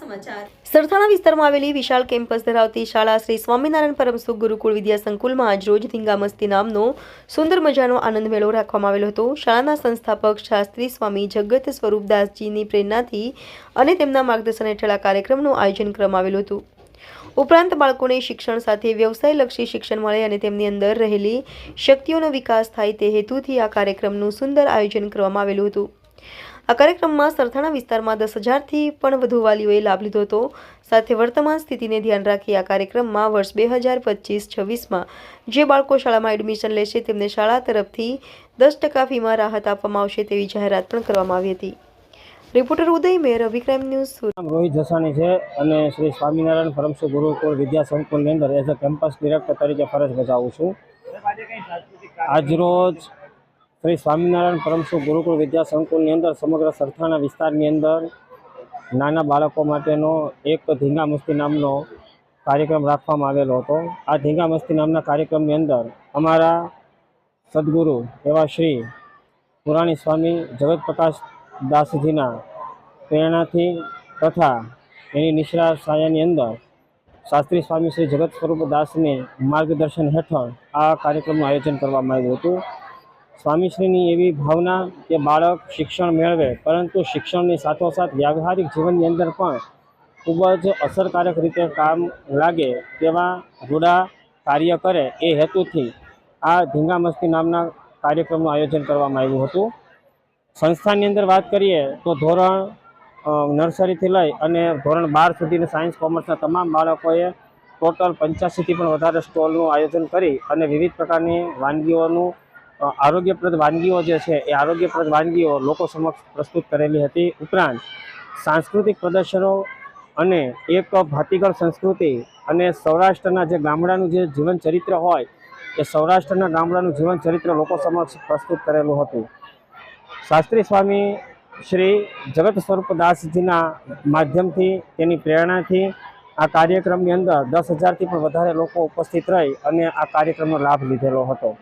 સમાચાર. સરથાણા વિસ્તારમાં આવેલી વિશાળ કેમ્પસ ધરાવતી શાળા શ્રી સ્વામિનારાયણ પરમસુખ ગુરુકુળ વિદ્યા સંકુલમાં આજરોજ ધીંગામસ્તી નામનો સુંદર મજાનો આનંદ મેળો રાખવામાં આવેલો હતો. શાળાના સંસ્થાપક શાસ્ત્રી સ્વામી જગત સ્વરૂપદાસજીની પ્રેરણાથી અને તેમના માર્ગદર્શન હેઠળ આ કાર્યક્રમનું આયોજન કરવામાં આવેલું હતું. ઉપરાંત બાળકોને શિક્ષણ સાથે વ્યવસાયલક્ષી શિક્ષણ મળે અને તેમની અંદર રહેલી શક્તિઓનો વિકાસ થાય તે હેતુથી આ કાર્યક્રમનું સુંદર આયોજન કરવામાં આવેલું હતું. આ કાર્યક્રમમાં સરથાણા વિસ્તારમાં દસ હજારથી પણ વધુ વાલીઓએ લાભ લીધો હતો. સાથે વર્તમાન સ્થિતિને ધ્યાન રાખી આ કાર્યક્રમમાં વર્ષ બે હજાર પચીસ છવ્વીસમાં જે બાળકો શાળામાં એડમિશન લેશે તેમને શાળા તરફથી દસ ટકા ફીમાં રાહત આપવામાં આવશે તેવી જાહેરાત પણ કરવામાં આવી હતી. રિપોર્ટર ઉદય મેર અભિક્રાઇમ ન્યૂઝ રોહિત જસાણી છે અને શ્રી સ્વામિનારાયણ પરમસુ ગુરુકુળ વિદ્યા સંકુલની અંદર એઝ અ કેમ્પસ ડિરેક્ટર તરીકે ફરજ બજાવું છું. આજરોજ શ્રી સ્વામિનારાયણ પરમસુ ગુરુકુળ વિદ્યા સંકુલની અંદર સમગ્ર સરથાણા વિસ્તારની અંદર નાના બાળકો માટેનો એક ધીંગા મસ્તી નામનો કાર્યક્રમ રાખવામાં આવેલો હતો. આ ધીંગા મસ્તી નામના કાર્યક્રમની અંદર અમારા સદગુરુ એવા શ્રી પુરાણી સ્વામી જગત પ્રકાશ દાસજીના પ્રેરણાથી તથા એની નિશ્રા સાયાની અંદર શાસ્ત્રી સ્વામી શ્રી જગત સ્વરૂપ દાસને માર્ગદર્શન હેઠળ આ કાર્યક્રમનું આયોજન કરવામાં આવ્યું હતું. સ્વામીશ્રીની એવી ભાવના કે બાળક શિક્ષણ મેળવે, પરંતુ શિક્ષણની સાથોસાથ વ્યવહારિક જીવનની અંદર પણ ખૂબ જ અસરકારક રીતે કામ લાગે તેવા રૂડા કાર્ય કરે એ હેતુથી આ ધીંગા મસ્તી નામના કાર્યક્રમનું આયોજન કરવામાં આવ્યું હતું. સંસ્થાની અંદર વાત કરીએ તો ધોરણ નર્સરીથી લઈ અને ધોરણ બાર સુધીના સાયન્સ, કોમર્સના તમામ બાળકોએ ટોટલ પંચ્યાસીથી પણ વધારે સ્ટોલનું આયોજન કરી અને વિવિધ પ્રકારની વાનગીઓનું આરોગ્યપ્રદ વાનગીઓ જે છે એ આરોગ્યપ્રદ વાનગીઓ લોકો સમક્ષ પ્રસ્તુત કરેલી હતી. ઉપરાંત સાંસ્કૃતિક પ્રદર્શનો અને એક ભાતીગળ સંસ્કૃતિ અને સૌરાષ્ટ્રના જે ગામડાનું જે જીવન ચરિત્ર હોય, એ સૌરાષ્ટ્રના ગામડાનું જીવન ચરિત્ર લોકો સમક્ષ પ્રસ્તુત કરેલું હતું. શાસ્ત્રી સ્વામી શ્રી જગત સ્વરૂપ દાસજીના માધ્યમથી, તેની પ્રેરણાથી આ કાર્યક્રમની અંદર દસ હજારથી પણ વધારે લોકો ઉપસ્થિત રહી અને આ કાર્યક્રમનો લાભ લીધેલો હતો.